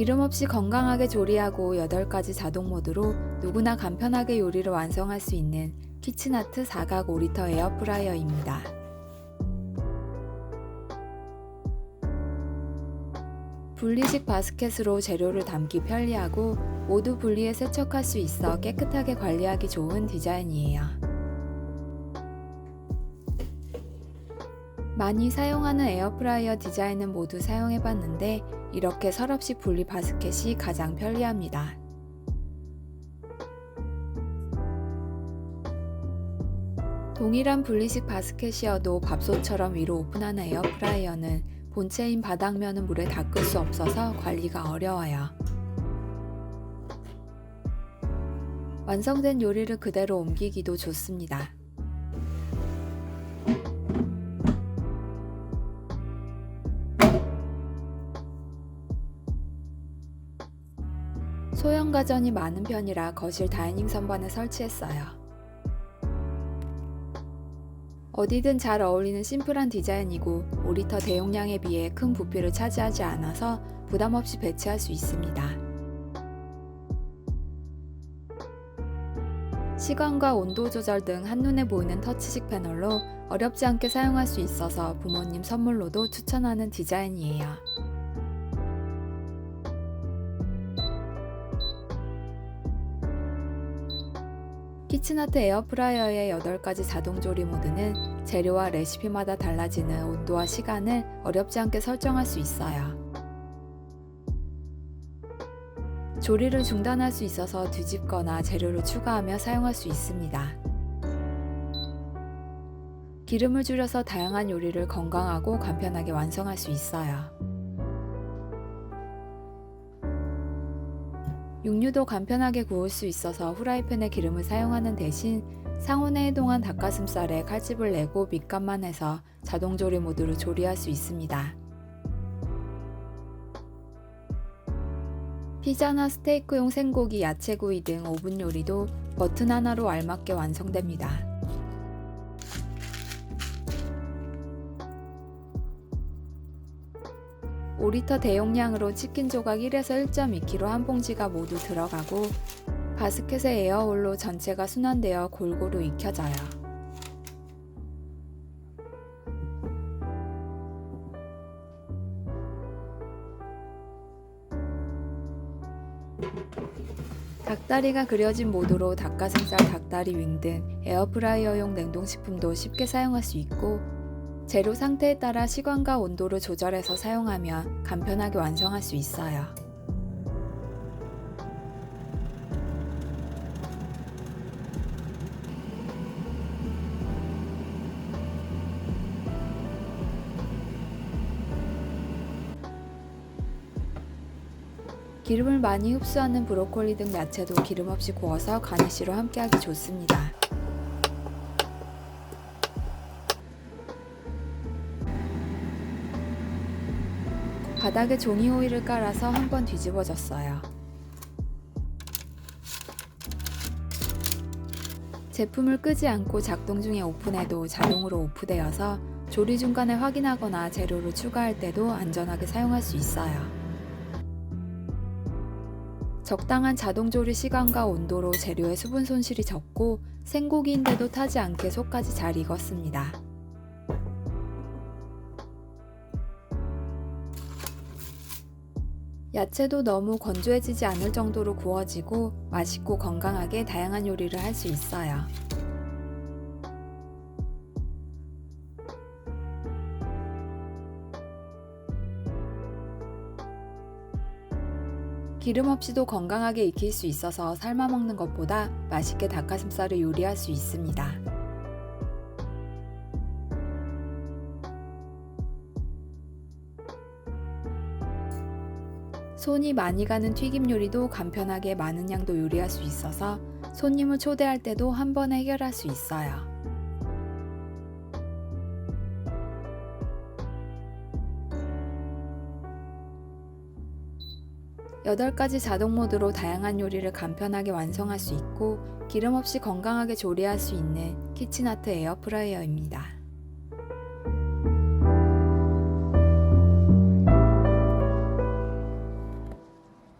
기름 없이 건강하게 조리하고 8가지 자동 모드로 누구나 간편하게 요리를 완성할 수 있는 키친아트 4각 5리터 에어프라이어입니다. 분리식 바스켓으로 재료를 담기 편리하고 모두 분리해 세척할 수 있어 깨끗하게 관리하기 좋은 디자인이에요. 많이 사용하는 에어프라이어 디자인은 모두 사용해봤는데 이렇게 서랍식 분리 바스켓이 가장 편리합니다. 동일한 분리식 바스켓이어도 밥솥처럼 위로 오픈하는 에어프라이어는 본체인 바닥면은 물에 닦을 수 없어서 관리가 어려워요. 완성된 요리를 그대로 옮기기도 좋습니다. 소형 가전이 많은 편이라 거실 다이닝 선반에 설치했어요. 어디든 잘 어울리는 심플한 디자인이고 5리터 대용량에 비해 큰 부피를 차지하지 않아서 부담 없이 배치할 수 있습니다. 시간과 온도 조절 등 한눈에 보이는 터치식 패널로 어렵지 않게 사용할 수 있어서 부모님 선물로도 추천하는 디자인이에요. 키친아트 에어프라이어의 8가지 자동 조리 모드는 재료와 레시피마다 달라지는 온도와 시간을 어렵지 않게 설정할 수 있어요. 조리를 중단할 수 있어서 뒤집거나 재료를 추가하며 사용할 수 있습니다. 기름을 줄여서 다양한 요리를 건강하고 간편하게 완성할 수 있어요. 육류도 간편하게 구울 수 있어서 후라이팬에 기름을 사용하는 대신 상온에 해동한 닭가슴살에 칼집을 내고 밑간만 해서 자동 조리 모드로 조리할 수 있습니다. 피자나 스테이크용 생고기, 야채구이 등 오븐 요리도 버튼 하나로 알맞게 완성됩니다. 오리터 대용량으로 치킨 조각 1에서 1.2kg 한 봉지가 모두 들어가고 바스켓의 에어홀로 전체가 순환되어 골고루 익혀져요. 닭다리가 그려진 모드로 닭가슴살, 닭다리 윙 등 에어프라이어용 냉동식품도 쉽게 사용할 수 있고 재료 상태에 따라 시간과 온도를 조절해서 사용하면 간편하게 완성할 수 있어요. 기름을 많이 흡수하는 브로콜리 등 야채도 기름 없이 구워서 가니쉬로 함께하기 좋습니다. 바닥에 종이 호일을 깔아서 한 번 뒤집어졌어요. 제품을 끄지 않고 작동 중에 오픈해도 자동으로 오프되어서 조리 중간에 확인하거나 재료를 추가할 때도 안전하게 사용할 수 있어요. 적당한 자동 조리 시간과 온도로 재료의 수분 손실이 적고 생고기인데도 타지 않게 속까지 잘 익었습니다. 야채도 너무 건조해지지 않을 정도로 구워지고 맛있고 건강하게 다양한 요리를 할 수 있어요. 기름 없이도 건강하게 익힐 수 있어서 삶아 먹는 것보다 맛있게 닭가슴살을 요리할 수 있습니다. 손이 많이 가는 튀김 요리도 간편하게 많은 양도 요리할 수 있어서 손님을 초대할 때도 한 번에 해결할 수 있어요. 여덟 가지 자동 모드로 다양한 요리를 간편하게 완성할 수 있고 기름 없이 건강하게 조리할 수 있는 키친아트 에어프라이어입니다.